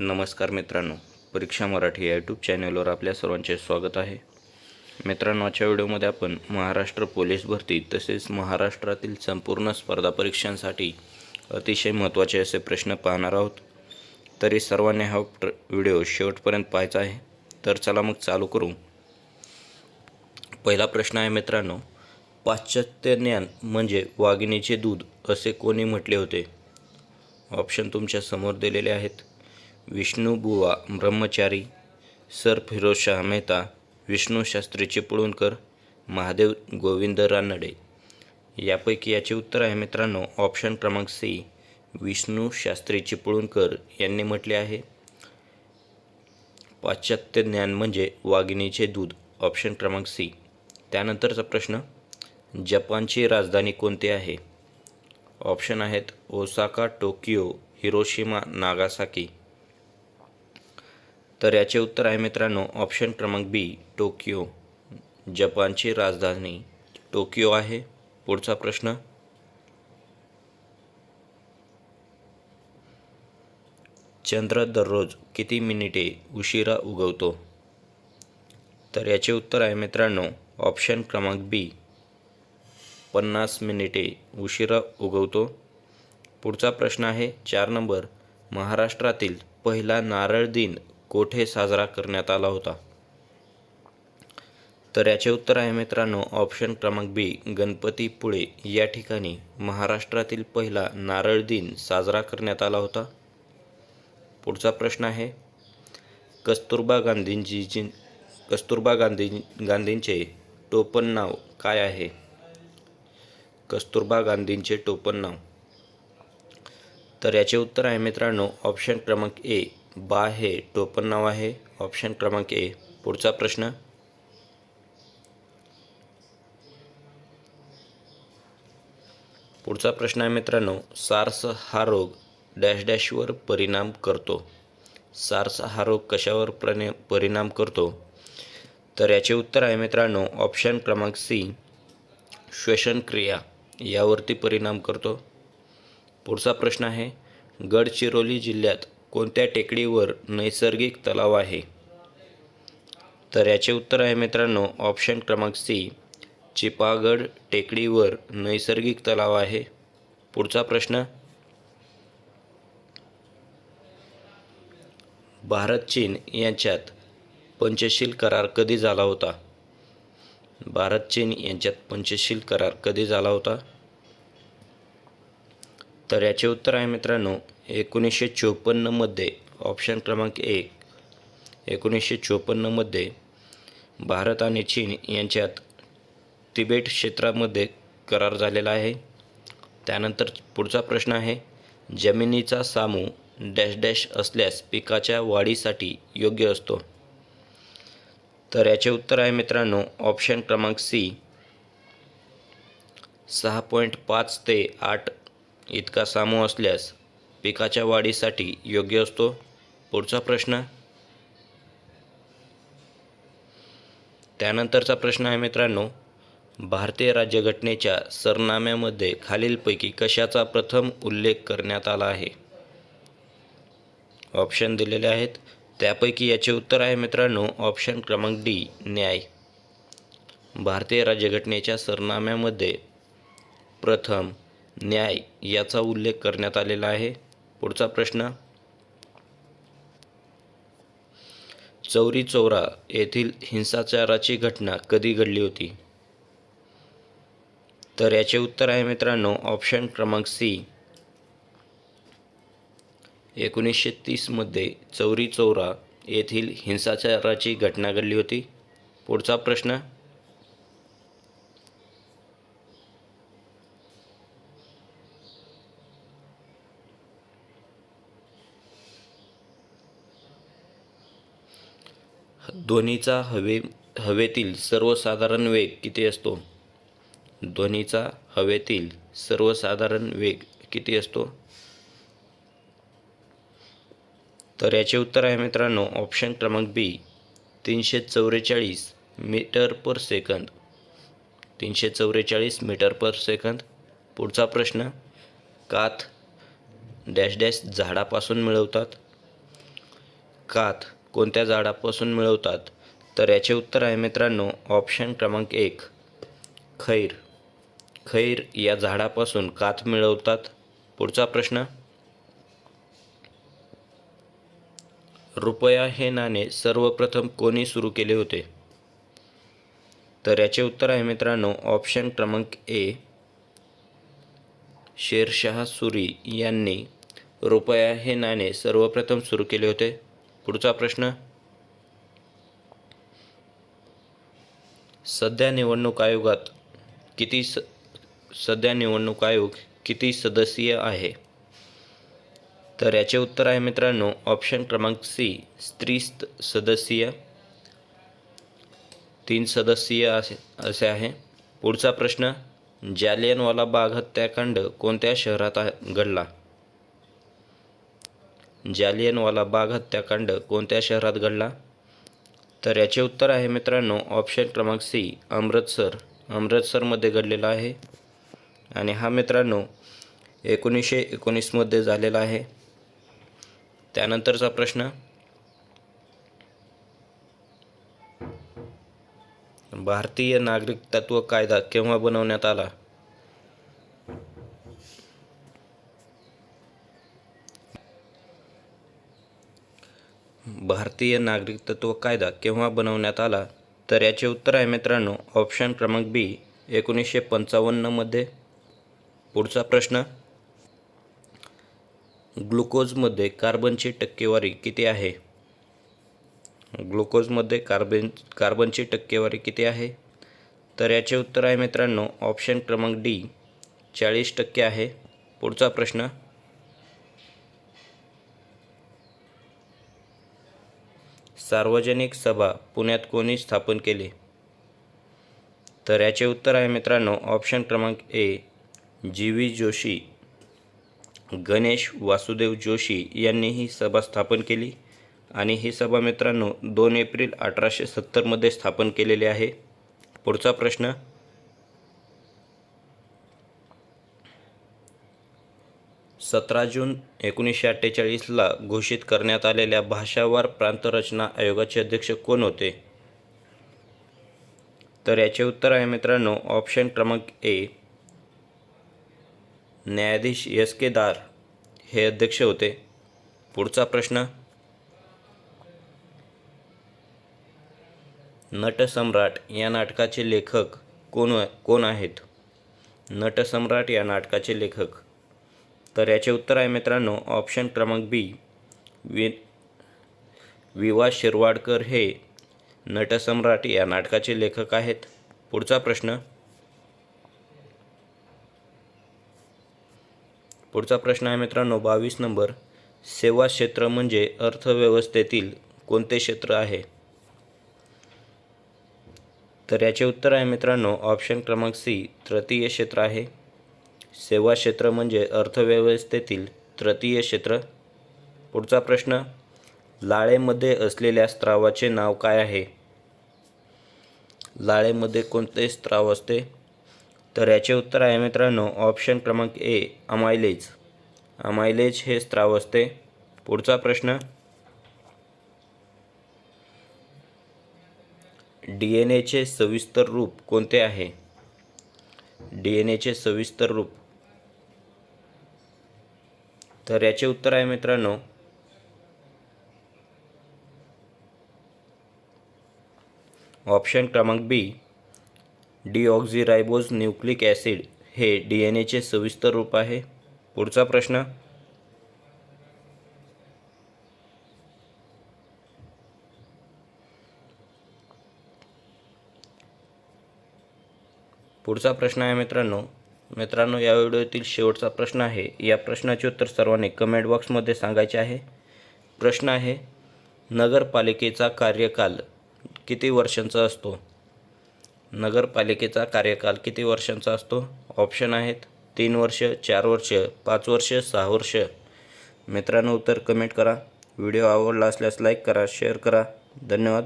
नमस्कार मित्रांनो परीक्षा मराठी या यूट्यूब चॅनलवर आपल्या सर्वांचे स्वागत आहे. मित्रांनो आजच्या व्हिडिओमध्ये आपण महाराष्ट्र पोलीस भरती तसेच महाराष्ट्रातील संपूर्ण स्पर्धा परीक्षांसाठी अतिशय महत्त्वाचे असे प्रश्न पाहणार आहोत. तरी सर्वांनी हा व्हिडिओ शेवटपर्यंत पाहायचा आहे. तर चला मग चालू करू. पहिला प्रश्न आहे मित्रांनो पाश्चात्य ज्ञान म्हणजे वाघिणीचे दूध असे कोणी म्हटले होते? ऑप्शन तुमच्यासमोर दिलेले आहेत. विष्णुबुवा ब्रह्मचारी सर फिरोजशाह मेहता विष्णू शास्त्री चिपळूणकर महादेव गोविंद रानडे. यापैकी याचे उत्तर आहे मित्रांनो ऑप्शन क्रमांक सी विष्णू शास्त्री चिपळूणकर यांनी म्हटले आहे. पाश्चात्य ज्ञान म्हणजे वाघिणीचे दूध ऑप्शन क्रमांक सी त्यानंतरचा प्रश्न जपानची राजधानी कोणती आहे? ऑप्शन आहेत ओसाका टोकियो हिरोशिमा नागासाकी. तर याचे उत्तर आहे मित्रांनो ऑप्शन क्रमांक बी टोकियो. जपानची राजधानी टोकियो आहे. पुढचा प्रश्न. चंद्र दररोज किती मिनिटे उशिरा उगवतो? तर याचे उत्तर आहे मित्रांनो ऑप्शन क्रमांक बी पन्नास मिनिटे उशिरा उगवतो. पुढचा प्रश्न आहे चार नंबर. महाराष्ट्रातील पहिला नारळ दिन कोठे साजरा करण्यात आला होता? तर याचे उत्तर आहे मित्रांनो ऑप्शन क्रमांक बी गणपतीपुळे या ठिकाणी महाराष्ट्रातील पहिला नारळ दिन साजरा करण्यात आला होता. पुढचा प्रश्न आहे कस्तुरबा गांधींजीची कस्तुरबा गांधी गांधींचे टोपण नाव काय आहे? कस्तुरबा गांधींचे टोपण नाव. तर याचे उत्तर आहे मित्रांनो ऑप्शन क्रमांक ए बा हे टोपण नाव आहे. ऑप्शन क्रमांक ए पुढचा प्रश्न. पुढचा प्रश्न आहे मित्रांनो सार्स हा रोग डॅश डॅशवर परिणाम करतो. सार्स हा रोग कशावर प्रणे परिणाम करतो? तर याचे उत्तर आहे मित्रांनो ऑप्शन क्रमांक सी श्वसनक्रिया. यावरती परिणाम करतो. पुढचा प्रश्न आहे गडचिरोली जिल्ह्यात कोणत्या टेकडीवर नैसर्गिक तलाव आहे? तर याचे उत्तर आहे मित्रांनो ऑप्शन क्रमांक सी चिपागड टेकडीवर नैसर्गिक तलाव आहे. पुढचा प्रश्न भारत चीन यांच्यात पंचशील करार कधी झाला होता? भारत चीन यांच्यात पंचशील करार कधी झाला होता? तर याचे उत्तर आहे मित्रांनो एकोणीसशे चोपन्नमध्ये ऑप्शन क्रमांक एक एकोणीसशे चोपन्नमध्ये भारत आणि चीन यांच्यात तिबेट क्षेत्रामध्ये करार झालेला आहे. त्यानंतर पुढचा प्रश्न आहे जमिनीचा सामू डॅश डॅश असल्यास पिकाच्या वाढीसाठी योग्य असतो. तर याचे उत्तर आहे मित्रांनो ऑप्शन क्रमांक सी सहा पॉईंट पाच ते आठ इतका सामू असल्यास पिकाच्या वाढीसाठी योग्य असतो? पुढचा प्रश्न. त्यानंतरचा प्रश्न आहे मित्रांनो भारतीय राज्यघटनेच्या सरनाम्यामध्ये खालीलपैकी कशाचा प्रथम उल्लेख करण्यात आला आहे? ऑप्शन दिलेले आहेत. त्यापैकी याचे उत्तर आहे मित्रांनो ऑप्शन क्रमांक डी न्याय. भारतीय राज्यघटनेच्या सरनाम्यामध्ये प्रथम न्याय याचा उल्लेख करण्यात आलेला आहे. पुढचा प्रश्न. चौरी चौरा येथील हिंसाचाराची घटना कधी घडली होती? तर याचे उत्तर आहे मित्रांनो ऑप्शन क्रमांक सी. एकोणीसशे तीसमध्ये चौरी चौरा येथील हिंसाचाराची घटना घडली होती. पुढचा प्रश्न. ध्वनीचा हवे हवेतील सर्वसाधारण वेग किती असतो? ध्वनीचा हवेतील सर्वसाधारण वेग किती असतो? तर याचे उत्तर आहे मित्रांनो ऑप्शन क्रमांक बी तीनशे चौवेचाळीस मीटर पर सेकंद. तीनशे चौवेचाळीस मीटर पर सेकंद. पुढचा प्रश्न काथ डॅश डॅश झाडापासून मिळवतात. काथ कोणत्या झाडापासून मिळवतात? तर याचे उत्तर आहे मित्रांनो ऑप्शन क्रमांक एक खैर. खैर या झाडापासून काथ मिळवतात? पुढचा प्रश्न रुपया हे नाणे सर्वप्रथम कोणी सुरू केले होते? तर याचे उत्तर आहे मित्रांनो ऑप्शन क्रमांक ए शेरशाह सुरी यांनी रुपया हे नाणे सर्वप्रथम सुरू केले होते. पुढचा प्रश्न. सध्या निवडणूक आयोगात किती स सध्या निवडणूक आयोग किती सदस्यीय आहे? तर याचे उत्तर आहे मित्रांनो ऑप्शन क्रमांक सी स्त्री सदस्यीय. तीन सदस्यीय असे असे आहे. पुढचा प्रश्न जालियनवाला बाग हत्याकांड कोणत्या शहरात घडला? जालियनवाला बाग हत्याकांड कोणत्या शहरात घडला? तर याचे उत्तर आहे मित्रांनो ऑप्शन क्रमांक सी अमृतसर. अमृतसरमध्ये घडलेला आहे. आणि हा मित्रांनो एकोणीसशे एकोणीसमध्ये झालेला आहे. त्यानंतरचा प्रश्न. भारतीय नागरिकत्व कायदा केव्हा बनवण्यात आला? भारतीय नागरिकत्व कायदा केव्हा बनवण्यात आला? तर याचे उत्तर आहे मित्रांनो ऑप्शन क्रमांक बी एकोणीसशे पंचावन्नमध्ये पुढचा प्रश्न. ग्लुकोजमध्ये कार्बनची टक्केवारी किती आहे? ग्लुकोजमध्ये कार्बन कार्बनची टक्केवारी किती आहे? तर याचे उत्तर आहे मित्रांनो ऑप्शन क्रमांक डी चाळीस टक्के आहे. पुढचा प्रश्न. सार्वजनिक सभा पुण्यात कोणी स्थापन केली? तर याचे उत्तर आहे मित्रांनो ऑप्शन क्रमांक A G V Joshi. Ganesh Vasudev Joshi यांनी ही सभा स्थापन केली. आणि ही सभा मित्रांनो दोन एप्रिल अठराशे सत्तरमध्ये स्थापन केलेली आहे. पुढचा प्रश्न सतरा जून एकोणीसशे अठ्ठेचाळीसला घोषित करण्यात आलेल्या भाषावार प्रांतरचना आयोगाचे अध्यक्ष कोण होते? तर याचे उत्तर आहे मित्रांनो ऑप्शन क्रमांक ए. न्यायाधीश एस के दार हे अध्यक्ष होते. पुढचा प्रश्न. नटसम्राट या नाटकाचे लेखक कोण कोण आहेत? नटसम्राट या नाटकाचे लेखक. तर याचे उत्तर आहे मित्रांनो ऑप्शन क्रमांक बी वि विवा शिरवाडकर हे नटसम्राट या नाटकाचे लेखक आहेत. पुढचा प्रश्न. पुढचा प्रश्न आहे मित्रांनो बावीस नंबर. सेवा क्षेत्र म्हणजे अर्थव्यवस्थेतील कोणते क्षेत्र आहे? तर याचे उत्तर आहे मित्रांनो ऑप्शन क्रमांक सी तृतीय क्षेत्र आहे. सेवा क्षेत्र म्हणजे अर्थव्यवस्थेतील तृतीय क्षेत्र? पुढचा प्रश्न लाळेमध्ये असलेल्या स्त्रावाचे नाव काय आहे? लाळेमध्ये कोणते स्त्राव असते? तर याचे उत्तर आहे मित्रांनो ऑप्शन क्रमांक ए अमायलेज. अमायलेज हे स्त्राव असते. पुढचा प्रश्न डी एन एचे सविस्तर रूप कोणते आहे? डी एन एचे सविस्तर रूप तर याचे उत्तर आहे मित्रांनो. ऑप्शन क्रमांक बी. डिऑक्झिरायबोज न्यूक्लिक ॲसिड हे डी एन एचे सविस्तर रूप आहे. पुढचा प्रश्न. पुढचा प्रश्न आहे मित्रांनो. मित्रांनो या व्हिडिओतील शेवटचा प्रश्न आहे. या प्रश्नाचे उत्तर सर्वांनी कमेंट बॉक्समध्ये सांगायचे आहे. प्रश्न आहे नगरपालिकेचा कार्यकाल किती वर्षांचा असतो? नगरपालिकेचा कार्यकाल किती वर्षांचा असतो? ऑप्शन आहेत तीन वर्ष चार वर्ष पाच वर्ष सहा वर्ष. मित्रांनो उत्तर कमेंट करा. व्हिडिओ आवडला असल्यास लाईक करा शेअर करा. धन्यवाद.